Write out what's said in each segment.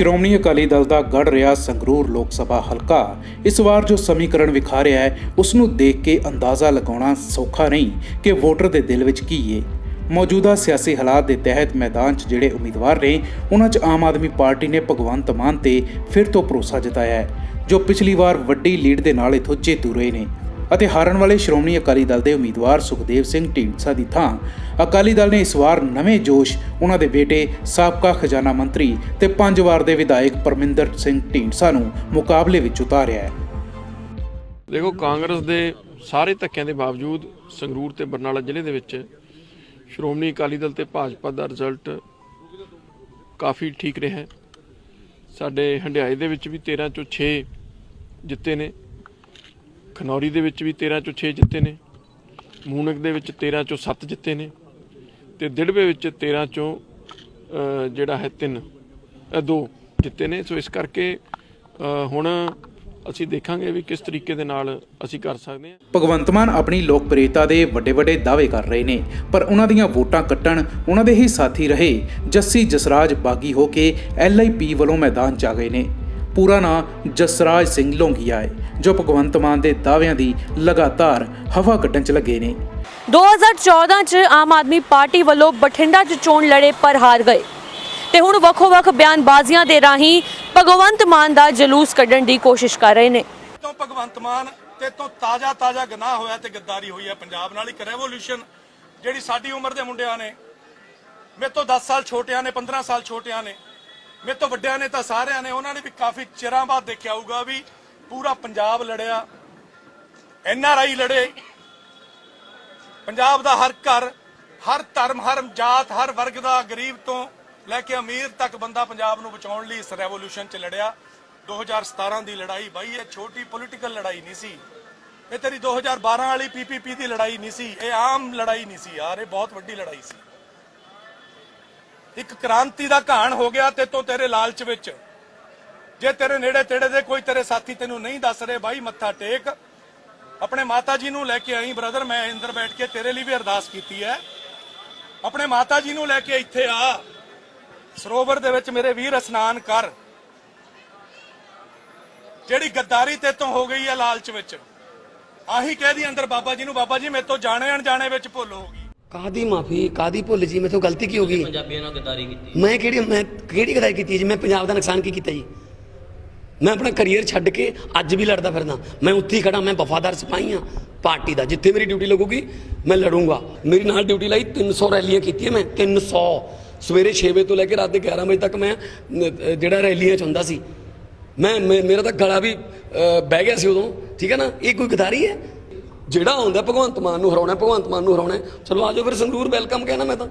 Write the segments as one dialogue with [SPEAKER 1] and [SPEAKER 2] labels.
[SPEAKER 1] ਸ਼੍ਰੋਮਣੀ ਅਕਾਲੀ ਦਲ ਦਾ ਗੜ ਰਿਹਾ ਸੰਗਰੂਰ ਲੋਕ ਸਭਾ ਹਲਕਾ। ਇਸ ਵਾਰ ਜੋ ਸਮੀਕਰਨ ਵਿਖਾ ਰਿਹਾ ਹੈ ਉਸ ਨੂੰ ਦੇਖ ਕੇ ਅੰਦਾਜ਼ਾ ਲਗਾਉਣਾ ਸੌਖਾ ਨਹੀਂ ਕਿ ਵੋਟਰ ਦੇ ਦਿਲ ਵਿੱਚ ਕੀ ਹੈ ਮੌਜੂਦਾ ਸਿਆਸੀ ਹਾਲਾਤ ਦੇ ਤਹਿਤ ਮੈਦਾਨ 'ਚ ਜਿਹੜੇ ਉਮੀਦਵਾਰ ਨੇ ਉਹਨਾਂ 'ਚ ਆਮ ਆਦਮੀ ਪਾਰਟੀ ਨੇ ਭਗਵੰਤ ਮਾਨ ਤੇ ਫਿਰ ਤੋਂ ਭਰੋਸਾ ਜਤਾਇਆ ਹੈ, ਜੋ ਪਿਛਲੀ ਵਾਰ ਵੱਡੀ ਲੀਡ ਦੇ ਨਾਲ ਇਥੋਂ ਜੇਤੂ ਰਹੇ ਨੇ। ਅਤੇ ਹਾਰਨ ਵਾਲੇ ਸ਼੍ਰੋਮਣੀ ਅਕਾਲੀ ਦਲ ਦੇ ਉਮੀਦਵਾਰ ਸੁਖਦੇਵ ਸਿੰਘ ਢੀਂਡਸਾ ਦੀ ਥਾਂ। ਅਕਾਲੀ ਦਲ ਨੇ ਇਸ ਵਾਰ ਨਵੇਂ ਜੋਸ਼ ਉਹਨਾਂ ਦੇ ਬੇਟੇ ਸਾਬਕਾ ਖਜ਼ਾਨਾ ਮੰਤਰੀ ਤੇ ਪੰਜ ਵਾਰ ਦੇ ਵਿਧਾਇਕ ਪਰਮਿੰਦਰ ਸਿੰਘ ਢੀਂਡਸਾ ਨੂੰ ਮੁਕਾਬਲੇ ਵਿੱਚ ਉਤਾਰਿਆ ਹੈ।
[SPEAKER 2] ਦੇਖੋ, ਕਾਂਗਰਸ ਦੇ ਸਾਰੇ ਧੱਕਿਆਂ ਦੇ ਬਾਵਜੂਦ ਸੰਗਰੂਰ ਤੇ ਬਰਨਾਲਾ ਜ਼ਿਲ੍ਹੇ ਦੇ ਵਿੱਚ ਸ਼੍ਰੋਮਣੀ ਅਕਾਲੀ ਦਲ ਤੇ ਭਾਜਪਾ ਦਾ ਰਿਜ਼ਲਟ ਕਾਫੀ ਠੀਕ ਰਿਹਾ ਸਾਡੇ ਹੰਡਿਆਏ ਦੇ ਵਿੱਚ ਵੀ 13 ਚੋਂ 6 ਜਿੱਤੇ ਨੇ। ਖਨੌਰੀ ਦੇ ਵਿੱਚ ਵੀ 13 ਚੋਂ 6 ਜਿੱਤੇ ਨੇ, ਮੂਨਕ ਦੇ ਵਿੱਚ 13 ਚੋਂ 7 ਜਿੱਤੇ ਨੇ ਤੇ ਦਿੜਵੇ ਵਿੱਚ 13 ਚੋਂ ਜਿਹੜਾ ਹੈ 3 2 ਜਿੱਤੇ ਨੇ। ਸੋ ਇਸ ਕਰਕੇ ਹੁਣ ਅਸੀਂ ਦੇਖਾਂਗੇ ਵੀ ਕਿਸ ਤਰੀਕੇ ਦੇ ਨਾਲ ਅਸੀਂ ਕਰ ਸਕਦੇ ਹਾਂ।
[SPEAKER 1] ਭਗਵੰਤ ਮਾਨ ਆਪਣੀ ਲੋਕਪ੍ਰਿਯਤਾ ਦੇ ਵੱਡੇ ਵੱਡੇ ਦਾਅਵੇ ਕਰ ਰਹੇ ਨੇ, ਪਰ ਉਹਨਾਂ ਦੀਆਂ ਵੋਟਾਂ ਕੱਟਣ ਉਹਨਾਂ ਦੇ ਹੀ ਸਾਥੀ ਰਹੇ ਜੱਸੀ ਜਸਰਾਜ ਬਾਗੀ ਹੋ ਕੇ ਐਲਆਈਪੀ ਵੱਲੋਂ ਮੈਦਾਨ 'ਚ ਆ ਗਏ ਨੇ। ਪੂਰਾ ਨਾਂ ਜਸਰਾਜ ਸਿੰਘ ਲੋਂਗੀਆ ਹੈ ਜੋ ਭਗਵੰਤ ਮਾਨ ਦੇ ਦਾਅਵਿਆਂ ਦੀ ਲਗਾਤਾਰ ਹਵਾ ਕੱਢਣ 'ਚ ਲੱਗੇ ਨੇ।
[SPEAKER 3] 2014 ਚ ਆਮ ਆਦਮੀ ਪਾਰਟੀ ਵੱਲੋਂ ਬਠਿੰਡਾ ਚ ਚੋਣ ਲੜੇ ਪਰ ਹਾਰ ਗਏ। ਤੇ ਹੁਣ ਵੱਖੋ-ਵੱਖ ਬਿਆਨਬਾਜ਼ੀਆਂ ਦੇ ਰਾਹੀਂ ਭਗਵੰਤ ਮਾਨ ਦਾ ਜਲੂਸ ਕੱਢਣ ਦੀ ਕੋਸ਼ਿਸ਼ ਕਰ ਰਹੇ ਨੇ।
[SPEAKER 4] ਤੋਂ ਭਗਵੰਤ ਮਾਨ ਤੇ ਤੋਂ ਤਾਜ਼ਾ ਤਾਜ਼ਾ ਗੁਨਾਹ ਹੋਇਆ ਤੇ ਗੱਦਾਰੀ ਹੋਈ ਹੈ। ਪੰਜਾਬ ਨਾਲ ਇੱਕ ਰੈਵੋਲੂਸ਼ਨ ਜਿਹੜੀ ਸਾਡੀ ਉਮਰ ਦੇ ਮੁੰਡਿਆਂ ਨੇ ਮੇਰੇ ਤੋਂ 10 ਸਾਲ ਛੋਟਿਆਂ ਨੇ 15 ਸਾਲ ਛੋਟਿਆਂ ਨੇ ਮੇਰੇ ਤੋਂ ਵੱਡਿਆਂ ਨੇ ਤਾਂ ਸਾਰਿਆਂ ਨੇ, ਉਹਨਾਂ ਨੇ ਵੀ ਕਾਫੀ ਚਿਰਾਂ ਬਾਅਦ ਦੇਖਿਆ ਹੋਊਗਾ ਵੀ ਪੂਰਾ ਪੰਜਾਬ ਲੜਿਆ। ਐਨ ਆਰ ਆਈ ਲੜੇ। ਪੰਜਾਬ ਦਾ ਹਰ ਘਰ, ਹਰ ਧਰਮ, ਹਰ ਜਾਤ, ਹਰ ਵਰਗ ਦਾ ਗਰੀਬ ਤੋਂ ਲੈ ਕੇ ਅਮੀਰ ਤੱਕ ਬੰਦਾ ਪੰਜਾਬ ਨੂੰ ਬਚਾਉਣ ਲਈ ਇਸ ਰੈਵੋਲੂਸ਼ਨ 'ਚ ਲੜਿਆ। 2017 ਦੀ ਲੜਾਈ ਬਾਈ, ਇਹ ਛੋਟੀ ਪੋਲੀਟੀਕਲ ਲੜਾਈ ਨਹੀਂ ਸੀ। ਇਹ ਤੇਰੀ 2012 ਵਾਲੀ ਪੀਪੀਪੀ ਦੀ ਲੜਾਈ ਨਹੀਂ ਸੀ। ਇਹ ਆਮ ਲੜਾਈ ਨਹੀਂ ਸੀ ਯਾਰ, ਇਹ ਬਹੁਤ ਵੱਡੀ ਲੜਾਈ ਸੀ। ਇੱਕ ਕ੍ਰਾਂਤੀ ਦਾ ਘਾਣ ਹੋ ਗਿਆ ਤੇ ਤੋਂ ਤੇਰੇ ਲਾਲਚ ਵਿੱਚ। ਜੇ ਤੇਰੇ ਨੇੜੇ ਤੇੜੇ ਦੇ ਕੋਈ ਤੇਰੇ ਸਾਥੀ ਤੈਨੂੰ ਨਹੀਂ ਦੱਸ ਰਹੇ, ਬਾਈ ਮੱਥਾ ਟੇਕ। ਆਪਣੇ ਮਾਤਾ ਜੀ ਨੂੰ ਲੈ ਕੇ ਆਈ ਬ੍ਰਦਰ ਮੈਂ ਅੰਦਰ ਬੈਠ ਕੇ ਤੇਰੇ ਲਈ ਵੀ ਅਰਦਾਸ ਕੀਤੀ ਹੈ। ਆਪਣੇ ਮਾਤਾ ਜੀ ਨੂੰ ਲੈ ਕੇ ਇੱਥੇ ਆ। ਸਰੋਵਰ ਦੇ ਵਿੱਚ ਮੇਰੇ ਵੀਰ ਇਸ਼ਨਾਨ ਕਰ। ਜਿਹੜੀ ਗੱਦਾਰੀ ਤੇ ਤੋਂ ਹੋ ਗਈ ਹੈ ਲਾਲਚ ਵਿੱਚ। ਆਹੀ ਕਹਿ ਦੀ ਅੰਦਰ ਬਾਬਾ ਜੀ ਨੂੰ, ਬਾਬਾ ਜੀ ਮੇਰੇ ਤੋਂ ਜਾਣੇ ਅਣਜਾਣੇ ਵਿੱਚ ਭੁੱਲ ਹੋ ਗਈ
[SPEAKER 5] ਕਾਦੀ ਮਾਫੀ ਕਾਦੀ ਭੁੱਲ ਜੀ ਮੇਥੋਂ ਗਲਤੀ ਕੀ ਹੋ ਗਈ?
[SPEAKER 6] ਪੰਜਾਬੀਆਂ ਨਾਲ ਗੱਦਾਰੀ ਕੀਤੀ?
[SPEAKER 5] ਮੈਂ ਕਿਹੜੀ ਮੈਂ ਕਿਹੜੀ ਗਦਾਈ ਕੀਤੀ ਜੀ? ਮੈਂ ਪੰਜਾਬ ਦਾ ਨੁਕਸਾਨ ਕੀ ਕੀਤਾ ਜੀ? ਮੈਂ ਆਪਣਾ ਕੈਰੀਅਰ ਛੱਡ ਕੇ ਅੱਜ ਵੀ ਲੜਦਾ ਫਿਰਦਾ। ਮੈਂ ਉੱਥੇ ਹੀ ਖੜਾ ਮੈਂ ਵਫਾਦਾਰ ਸਿਪਾਹੀ ਹਾਂ ਪਾਰਟੀ ਦਾ। ਜਿੱਥੇ ਮੇਰੀ ਡਿਊਟੀ ਲੱਗੂਗੀ ਮੈਂ ਲੜੂੰਗਾ। ਮੇਰੀ ਨਾਲ ਡਿਊਟੀ ਲਾਈ 300 ਰੈਲੀਆਂ ਕੀਤੀਆਂ ਮੈਂ 300 ਸਵੇਰੇ 6 ਵਜੇ ਤੋਂ ਲੈ ਕੇ ਰਾਤ ਦੇ 11 ਵਜੇ ਤੱਕ ਮੈਂ ਜਿਹੜਾ ਰੈਲੀਆਂ ਚ ਹੁੰਦਾ ਸੀ। ਮੈਂ ਮੇਰਾ ਤਾਂ ਗਲਾ ਵੀ ਬਹਿ ਗਿਆ ਸੀ ਉਦੋਂ। ਠੀਕ ਹੈ ਨਾ? ਇਹ ਕੋਈ ਗਦਾਰੀ ਹੈ? ਜਿਹੜਾ ਹੁੰਦਾ ਭਗਵੰਤ ਮਾਨ ਨੂੰ ਹਰਾਉਣਾ ਭਗਵੰਤ ਮਾਨ ਨੂੰ ਹਰਾਉਣਾ ਚਲੋ ਆਜੋ ਫਿਰ ਸੰਗਰੂਰ ਵੈਲਕਮ ਕਹਿਣਾ ਮੈਂ ਤਾਂ।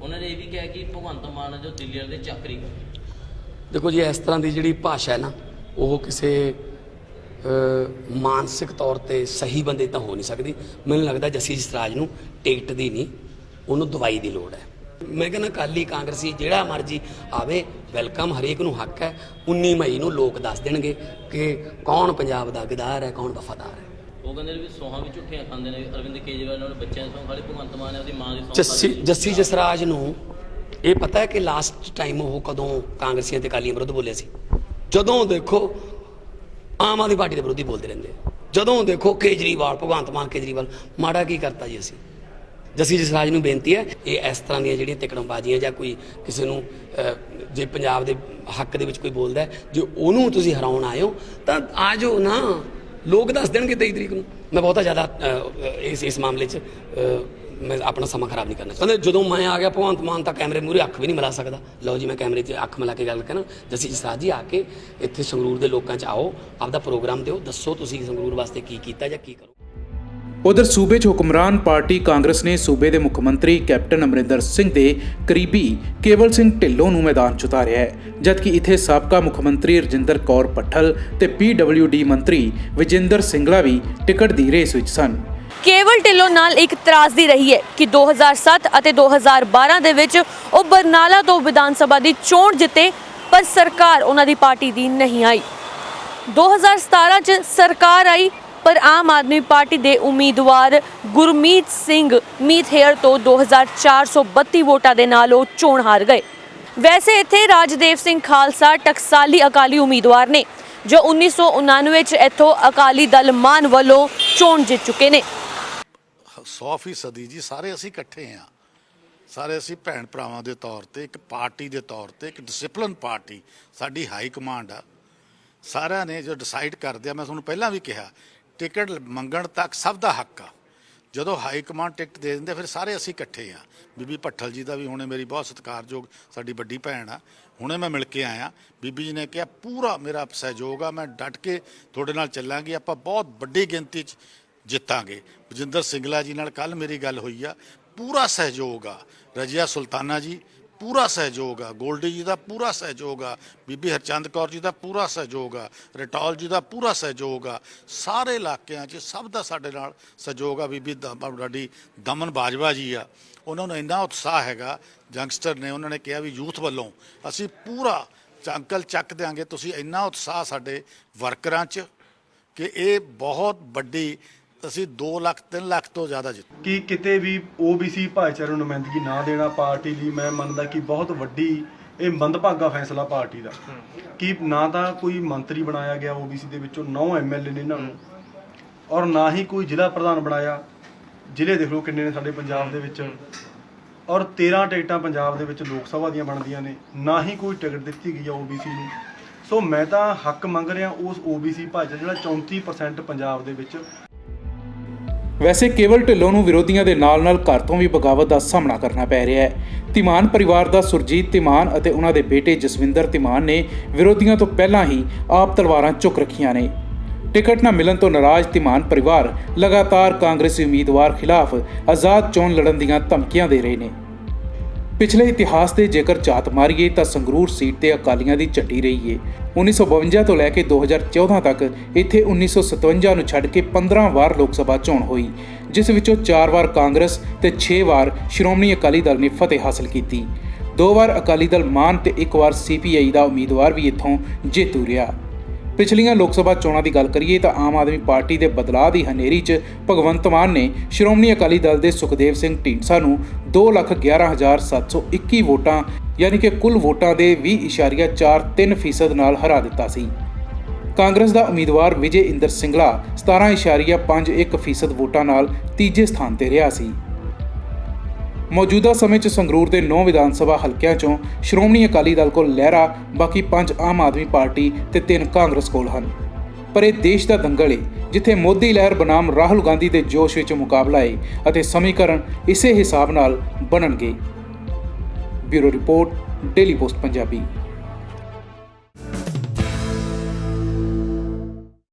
[SPEAKER 6] ਉਹਨਾਂ ਨੇ ਇਹ ਵੀ ਕਿਹਾ ਕਿ ਭਗਵੰਤ ਮਾਨ ਜੋ ਦਿੱਲੀ ਵਾਲੇ ਦੇ ਚੱਕਰੀ ਕਰ।
[SPEAKER 5] ਦੇਖੋ ਜੀ ਇਸ ਤਰ੍ਹਾਂ ਦੀ ਜਿਹੜੀ ਭਾਸ਼ਾ ਹੈ ਨਾ ਉਹ ਕਿਸੇ ਮਾਨਸਿਕ ਤੌਰ ਤੇ ਸਹੀ ਬੰਦੇ ਤਾਂ ਹੋ ਨਹੀਂ ਸਕਦੀ। ਮੈਨੂੰ ਲੱਗਦਾ ਜੱਸੀ ਜਸਰਾਜ ਨੂੰ ਟਿਕਟ ਦੀ ਨਹੀਂ ਉਹਨੂੰ ਦਵਾਈ ਦੀ ਲੋੜ ਹੈ। ਮੈਂ ਕਹਿੰਦਾ ਕਾਲੀ ਕਾਂਗਰਸੀ ਜਿਹੜਾ ਮਰਜ਼ੀ ਆਵੇ ਵੈਲਕਮ ਹਰੇਕ ਨੂੰ ਹੱਕ ਹੈ। 19 ਮਈ ਨੂੰ ਲੋਕ ਦੱਸ ਦੇਣਗੇ ਕਿ ਕੌਣ ਪੰਜਾਬ ਦਾ ਗਦਾਰ ਹੈ ਕੌਣ ਵਫਾਦਾਰ ਹੈ।
[SPEAKER 6] ਉਹ ਕਹਿੰਦੇ ਨੇ ਵੀ ਸੋਹਾਂ ਵੀ ਝੁੱਠੀਆਂ ਖਾਂਦੇ ਨੇ ਅਰਵਿੰਦ ਕੇਜਰੀਵਾਲ ਨਾਲ ਬੱਚਿਆਂ ਦੀ ਸੌਂ ਖਾਲੀ ਭਗਵੰਤ ਮਾਨ ਨੇ ਉਹਦੀ ਮਾਂ ਦੀ ਸੌਂ
[SPEAKER 5] ਜੱਸੀ ਜੱਸੀ ਜਸਰਾਜ ਨੂੰ ਇਹ ਪਤਾ ਹੈ ਕਿ ਲਾਸਟ ਟਾਈਮ ਉਹ ਕਦੋਂ ਕਾਂਗਰਸੀਆਂ ਤੇ ਕਾਲੀਆਂ ਵਿਰੁੱਧ ਬੋਲੇ ਸੀ? ਜਦੋਂ ਦੇਖੋ ਆਮ ਆਦਮੀ ਪਾਰਟੀ ਦੇ ਵਿਰੋਧੀ ਬੋਲਦੇ ਰਹਿੰਦੇ। ਜਦੋਂ ਦੇਖੋ ਕੇਜਰੀਵਾਲ ਭਗਵੰਤ ਮਾਨ ਕੇਜਰੀਵਾਲ ਮਾੜਾ ਕੀ ਕਰਤਾ ਜੀ ਅਸੀਂ? ਜੱਸੀ ਜਸਰਾਜ ਨੂੰ ਬੇਨਤੀ ਹੈ ਇਹ ਇਸ ਤਰ੍ਹਾਂ ਦੀਆਂ ਜਿਹੜੀਆਂ ਤਿਕੜਮਬਾਜ਼ੀਆਂ ਜਾਂ ਕੋਈ ਕਿਸੇ ਨੂੰ ਜੇ ਪੰਜਾਬ ਦੇ ਹੱਕ ਦੇ ਵਿੱਚ ਕੋਈ ਬੋਲਦਾ ਜੇ ਉਹਨੂੰ ਤੁਸੀਂ ਹਰਾਉਣ ਆਇਓ ਤਾਂ ਆ ਜਾਓ ਨਾ। ਲੋਕ ਦੱਸ ਦੇਣਗੇ 23 ਤਰੀਕ ਨੂੰ। ਮੈਂ ਬਹੁਤਾ ਜ਼ਿਆਦਾ ਇਸ ਇਸ ਮਾਮਲੇ 'ਚ ਮੈਂ ਆਪਣਾ ਸਮਾਂ ਖਰਾਬ ਨਹੀਂ ਕਰਨਾ ਚਾਹੁੰਦਾ। ਜਦੋਂ ਮੈਂ ਆ ਗਿਆ, ਭਗਵੰਤ ਮਾਨ ਤਾਂ ਕੈਮਰੇ ਮੂਹਰੇ ਅੱਖ ਵੀ ਨਹੀਂ ਮਿਲਾ ਸਕਦਾ। ਲਓ ਜੀ, ਮੈਂ ਕੈਮਰੇ 'ਚ ਅੱਖ ਮਿਲਾ ਕੇ ਗੱਲ ਕਰਾਂ। ਜੱਸੀ ਜਸਰਾਜ ਜੀ, ਆ ਕੇ ਇੱਥੇ ਸੰਗਰੂਰ ਦੇ ਲੋਕਾਂ 'ਚ ਆਓ। ਆਪਦਾ ਪ੍ਰੋਗਰਾਮ ਦਿਓ। ਦੱਸੋ ਤੁਸੀਂ ਸੰਗਰੂਰ ਵਾਸਤੇ ਕੀ ਕੀਤਾ ਜਾਂ ਕੀ ਕਰੋ।
[SPEAKER 1] ਉਧਰ ਸੂਬੇ 'ਚ ਹੁਕਮਰਾਨ ਪਾਰਟੀ ਕਾਂਗਰਸ ਨੇ ਸੂਬੇ ਦੇ ਮੁੱਖ ਮੰਤਰੀ ਕੈਪਟਨ ਅਮਰਿੰਦਰ ਸਿੰਘ ਦੇ ਕਰੀਬੀ ਕੇਵਲ ਸਿੰਘ ਢਿੱਲੋਂ ਨੂੰ ਮੈਦਾਨ 'ਚ ਉਤਾਰਿਆ ਹੈ, ਜਦਕਿ ਇੱਥੇ ਸਾਬਕਾ ਮੁੱਖ ਮੰਤਰੀ ਰਜਿੰਦਰ ਕੌਰ ਪੱਠਲ ਤੇ ਪੀਡਬਲਯੂਡੀ ਮੰਤਰੀ ਵਿਜੇਂਦਰ ਸਿੰਗਲਾ ਵੀ ਟਿਕਟ ਦੀ ਰੇਸ ਵਿੱਚ ਸਨ।
[SPEAKER 3] ਕੇਵਲ ਢਿੱਲੋਂ ਨਾਲ ਇੱਕ ਤਰਾਜ਼ਦੀ ਰਹੀ ਹੈ ਕਿ 2007 ਅਤੇ 2012 ਦੇ ਵਿੱਚ ਉਹ ਬਰਨਾਲਾ ਤੋਂ ਵਿਧਾਨ ਸਭਾ ਦੀ ਚੋਣ ਜਿੱਤੇ, ਪਰ ਸਰਕਾਰ ਉਹਨਾਂ ਦੀ ਪਾਰਟੀ ਦੀ ਨਹੀਂ ਆਈ। 2017 ਚ ਸਰਕਾਰ ਆਈ ਪਰ ਆਮ ਆਦਮੀ ਪਾਰਟੀ ਦੇ ਉਮੀਦਵਾਰ ਗੁਰਮੀਤ ਸਿੰਘ ਮੀਤ ਹੇਅਰ ਤੋਂ 2432 ਵੋਟਾਂ ਦੇ ਨਾਲ ਉਹ ਚੋਣ ਹਾਰ ਗਏ। ਵੈਸੇ ਇੱਥੇ ਰਾਜਦੇਵ ਸਿੰਘ ਖਾਲਸਾ ਟਕਸਾਲੀ ਅਕਾਲੀ ਉਮੀਦਵਾਰ ਨੇ, ਜੋ 1999 ਚ ਇੱਥੋਂ ਅਕਾਲੀ ਦਲ ਮਾਨ ਵੱਲੋਂ ਚੋਣ ਜਿੱਤ ਚੁੱਕੇ ਨੇ।
[SPEAKER 7] 100 ਫੀਸਦੀ ਜੀ, ਸਾਰੇ ਅਸੀਂ ਇਕੱਠੇ ਆ ਸਾਰੇ ਅਸੀਂ ਭੈਣ ਭਰਾਵਾਂ ਦੇ ਤੌਰ ਤੇ, ਇੱਕ ਪਾਰਟੀ ਦੇ ਤੌਰ ਤੇ, ਇੱਕ ਡਿਸਪਲਿਨ ਪਾਰਟੀ, ਸਾਡੀ ਹਾਈ ਕਮਾਂਡ ਆ। ਸਾਰਿਆਂ ਨੇ ਜੋ ਡਿਸਾਈਡ ਕਰਦੇ ਆ, ਮੈਂ ਤੁਹਾਨੂੰ ਪਹਿਲਾਂ ਵੀ ਕਿਹਾ ਟਿਕਟ ਮੰਗਣ ਤੱਕ ਸਭ ਦਾ ਹੱਕ ਆ। ਜਦੋਂ ਹਾਈ ਕਮਾਂਡ ਟਿਕਟ ਦੇ ਦਿੰਦੇ, ਫਿਰ ਸਾਰੇ ਅਸੀਂ ਇਕੱਠੇ ਆ। ਬੀਬੀ ਭੱਠਲ ਜੀ ਦਾ ਵੀ ਹੁਣੇ ਮੇਰੀ ਬਹੁਤ ਸਤਿਕਾਰਯੋਗ ਸਾਡੀ ਵੱਡੀ ਭੈਣ ਆ। ਹੁਣੇ ਮੈਂ ਮਿਲ ਕੇ ਆਇਆ। ਬੀਬੀ ਜੀ ਨੇ ਕਿਹਾ, ਪੂਰਾ ਮੇਰਾ ਸਹਿਯੋਗ ਆ, ਮੈਂ ਡਟ ਕੇ ਤੁਹਾਡੇ ਨਾਲ ਚੱਲਾਂਗੀ। ਆਪਾਂ ਬਹੁਤ ਵੱਡੀ ਗਿਣਤੀ 'ਚ ਜਿੱਤਾਂਗੇ। ਬਜਿੰਦਰ ਸਿੰਗਲਾ ਜੀ ਨਾਲ ਕੱਲ ਮੇਰੀ ਗੱਲ ਹੋਈ ਆ। ਪੂਰਾ ਸਹਿਯੋਗ ਆ। ਰਜੀਆ ਸੁਲਤਾਨਾ ਜੀ ਪੂਰਾ ਸਹਿਯੋਗ ਆ, ਗੋਲਡੀ ਜੀ ਦਾ ਪੂਰਾ ਸਹਿਯੋਗ ਆ, ਬੀਬੀ ਹਰਚੰਦ ਕੌਰ ਜੀ ਦਾ ਪੂਰਾ ਸਹਿਯੋਗ ਆ, ਰਟੌਲ ਜੀ ਦਾ ਪੂਰਾ ਸਹਿਯੋਗ ਆ, ਸਾਰੇ ਇਲਾਕਿਆਂ 'ਚ ਸਭ ਦਾ ਸਾਡੇ ਨਾਲ ਸਹਿਯੋਗ ਆ। ਬੀਬੀ ਦ- ਸਾਡੀ ਦਮਨ ਬਾਜਵਾ ਜੀ ਆ, ਉਹਨਾਂ ਨੂੰ ਇੰਨਾ ਉਤਸ਼ਾਹ ਹੈਗਾ, ਯੰਗਸਟਰ ਨੇ ਉਹਨਾਂ ਨੇ ਕਿਹਾ ਵੀ ਯੂਥ ਵੱਲੋਂ ਅਸੀਂ ਪੂਰਾ ਅੰਕਲ ਚੱਕ ਦਿਆਂਗੇ, ਤੁਸੀਂ ਇੰਨਾ ਉਤਸ਼ਾਹ ਸਾਡੇ ਵਰਕਰਾਂ 'ਚ ਕਿ ਇਹ ਬਹੁਤ ਵੱਡੀ ਅਸੀਂ 2 ਲੱਖ 3 ਲੱਖ ਤੋਂ ਜ਼ਿਆਦਾ ਜਿੱਤ
[SPEAKER 8] ਕਿ ਕਿਤੇ ਵੀ OBC ਭਾਈਚਾਰੇ ਨੂੰ ਨੁਮਾਇੰਦਗੀ ਨਾ ਦੇਣਾ ਪਾਰਟੀ ਲਈ, ਮੈਂ ਮੰਨਦਾ ਕਿ ਬਹੁਤ ਵੱਡੀ ਇਹ ਮੰਦਭਾਗਾ ਫੈਸਲਾ ਪਾਰਟੀ ਦਾ। ਕਿ ਨਾ ਤਾਂ ਕੋਈ ਮੰਤਰੀ ਬਣਾਇਆ ਗਿਆ OBC ਦੇ ਵਿੱਚੋਂ 9 ਐਮਐਲਏ ਨੇ ਇਹਨਾਂ ਨੂੰ, ਔਰ ਨਾ ਹੀ ਕੋਈ ਜ਼ਿਲ੍ਹਾ ਪ੍ਰਧਾਨ ਬਣਾਇਆ। ਜ਼ਿਲ੍ਹੇ ਦੇਖ ਲਓ ਕਿੰਨੇ ਨੇ ਸਾਡੇ ਪੰਜਾਬ ਦੇ ਵਿੱਚ। ਔਰ 13 ਟਿਕਟਾਂ ਪੰਜਾਬ ਦੇ ਵਿੱਚ ਲੋਕ ਸਭਾ ਦੀਆਂ ਬਣਦੀਆਂ ਨੇ, ਨਾ ਹੀ ਕੋਈ ਟਿਕਟ ਦਿੱਤੀ ਗਈ ਆ OBC ਨੂੰ। ਸੋ ਮੈਂ ਤਾਂ ਹੱਕ ਮੰਗ ਰਿਹਾ ਉਸ OBC ਭਾਈਚਾਰਾ, ਜਿਹੜਾ 34% ਪੰਜਾਬ ਦੇ ਵਿੱਚ
[SPEAKER 1] ਵੈਸੇ ਕੇਵਲ ਢਿੱਲੋਂ ਨੂੰ ਵਿਰੋਧੀਆਂ ਦੇ ਨਾਲ-ਨਾਲ ਘਰ ਤੋਂ ਵੀ ਬਗਾਵਤ ਦਾ ਸਾਹਮਣਾ ਕਰਨਾ ਪੈ ਰਿਹਾ ਹੈ। ਧੀਮਾਨ ਪਰਿਵਾਰ ਦਾ ਸੁਰਜੀਤ ਧੀਮਾਨ ਅਤੇ ਉਹਨਾਂ ਦੇ ਬੇਟੇ ਜਸਵਿੰਦਰ ਧੀਮਾਨ ਨੇ ਵਿਰੋਧੀਆਂ ਤੋਂ ਪਹਿਲਾਂ ਹੀ ਆਪ ਤਲਵਾਰਾਂ ਚੁੱਕ ਰੱਖੀਆਂ ਨੇ। ਟਿਕਟ ਨਾ ਮਿਲਣ ਤੋਂ ਨਾਰਾਜ਼ ਧੀਮਾਨ ਪਰਿਵਾਰ ਲਗਾਤਾਰ ਕਾਂਗਰਸੀ ਉਮੀਦਵਾਰ ਖਿਲਾਫ ਆਜ਼ਾਦ ਚੋਣ ਲੜਨ ਦੀਆਂ ਧਮਕੀਆਂ ਦੇ ਰਹੇ ਨੇ। ਪਿਛਲੇ ਇਤਿਹਾਸ ਦੇ ਜੇਕਰ ਝਾਤ ਮਾਰੀਏ ਤਾਂ ਸੰਗਰੂਰ ਸੀਟ ਤੇ ਅਕਾਲੀਆਂ ਦੀ ਝੱਟੀ ਰਹੀ ਏ। 1952 ਤੋਂ ਲੈ ਕੇ 2014 ਤੱਕ ਇੱਥੇ 1957 ਨੂੰ ਛੱਡ ਕੇ 15 ਵਾਰ ਲੋਕ ਸਭਾ ਚੋਣ ਹੋਈ, ਜਿਸ ਵਿੱਚੋਂ 4 ਵਾਰ ਕਾਂਗਰਸ ਤੇ 6 ਵਾਰ ਸ਼੍ਰੋਮਣੀ ਅਕਾਲੀ ਦਲ ਨੇ ਫਤਿਹ ਹਾਸਲ ਕੀਤੀ। ਦੋ ਵਾਰ ਅਕਾਲੀ ਦਲ ਮਾਨ ਤੇ ਇੱਕ ਵਾਰ ਸੀਪੀਆਈ ਦਾ ਉਮੀਦਵਾਰ ਵੀ ਇੱਥੋਂ ਜੇਤੂ ਰਿਹਾ। ਪਿਛਲੀਆਂ ਲੋਕ ਸਭਾ ਚੋਣਾਂ ਦੀ ਗੱਲ ਕਰੀਏ ਤਾਂ ਆਮ ਆਦਮੀ ਪਾਰਟੀ ਦੇ ਬਦਲਾਅ ਦੀ ਹਨੇਰੀ 'ਚ ਭਗਵੰਤ ਮਾਨ ਨੇ ਸ਼੍ਰੋਮਣੀ ਅਕਾਲੀ ਦਲ ਦੇ ਸੁਖਦੇਵ ਸਿੰਘ ਢੀਂਡਸਾ ਨੂੰ 211721 ਵੋਟਾਂ, ਯਾਨੀ ਕਿ ਕੁੱਲ ਵੋਟਾਂ ਦੇ 20.43% ਨਾਲ ਹਰਾ ਦਿੱਤਾ ਸੀ। ਕਾਂਗਰਸ ਦਾ ਉਮੀਦਵਾਰ ਵਿਜੇ ਇੰਦਰ ਸਿੰਗਲਾ 17.51% ਵੋਟਾਂ ਨਾਲ ਤੀਜੇ ਸਥਾਨ ਤੇ ਰਿਹਾ ਸੀ। ਮੌਜੂਦਾ ਸਮੇਂ 'ਚ ਸੰਗਰੂਰ ਦੇ 9 ਵਿਧਾਨ ਸਭਾ ਹਲਕਿਆਂ 'ਚੋਂ ਸ਼੍ਰੋਮਣੀ ਅਕਾਲੀ ਦਲ ਕੋਲ ਲਹਿਰਾ, ਬਾਕੀ 5 ਆਮ ਆਦਮੀ ਪਾਰਟੀ ਤੇ 3 ਕਾਂਗਰਸ ਕੋਲ ਹਨ। ਪਰ ਇਹ ਦੇਸ਼ ਦਾ ਦੰਗਲ ਏ, ਜਿੱਥੇ ਮੋਦੀ ਲਹਿਰ ਬਨਾਮ ਰਾਹੁਲ ਗਾਂਧੀ ਦੇ ਜੋਸ਼ ਵਿੱਚ ਮੁਕਾਬਲਾ ਏ ਅਤੇ ਸਮੀਕਰਨ ਇਸੇ ਹਿਸਾਬ ਨਾਲ ਬਣਨਗੇ। Bureau report, daily post Punjabi.